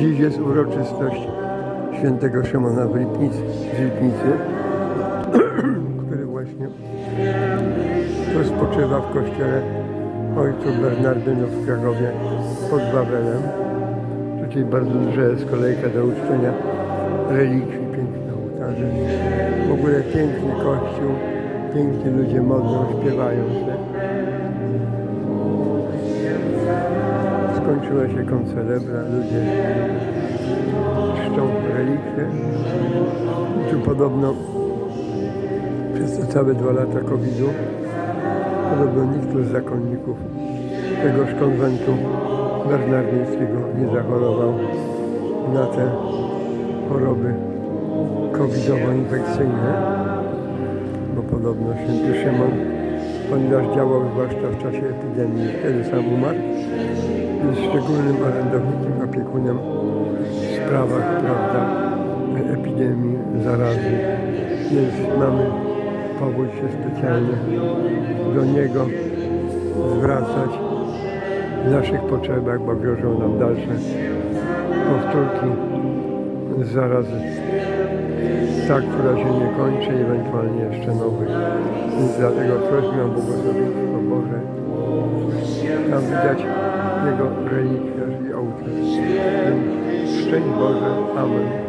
Dziś jest uroczystość świętego Szymona w Lipnicy, z Lipnicy, który właśnie rozpoczywa w kościele ojców Bernardynów w Krakowie pod Wawelem. Tutaj bardzo duża jest kolejka do uczczenia relikwii, piękne ołtarze. W ogóle piękny kościół, piękni ludzie modlą, śpiewają się. Skończyła się koncelebra, ludzie czczą relikwie. Tu podobno przez te całe dwa lata COVID-u podobno nikt z zakonników tegoż konwentu bernardyńskiego nie zachorował na te choroby covidowo-infekcyjne, bo podobno święty Szymon, ponieważ działał zwłaszcza w czasie epidemii, wtedy sam umarł, jest szczególnym orędownikiem, opiekunem w sprawach, prawda, epidemii, zarazy. Więc mamy powód się specjalnie do niego zwracać w naszych potrzebach, bo grożą nam dalsze powtórki zarazy. Ta, która się nie kończy, ewentualnie jeszcze nowy. Więc dlatego prośmy o błogosławieństwo Boże. Tam widać jego relikwiarz i ołtarz. Szczęść Boże. Amen.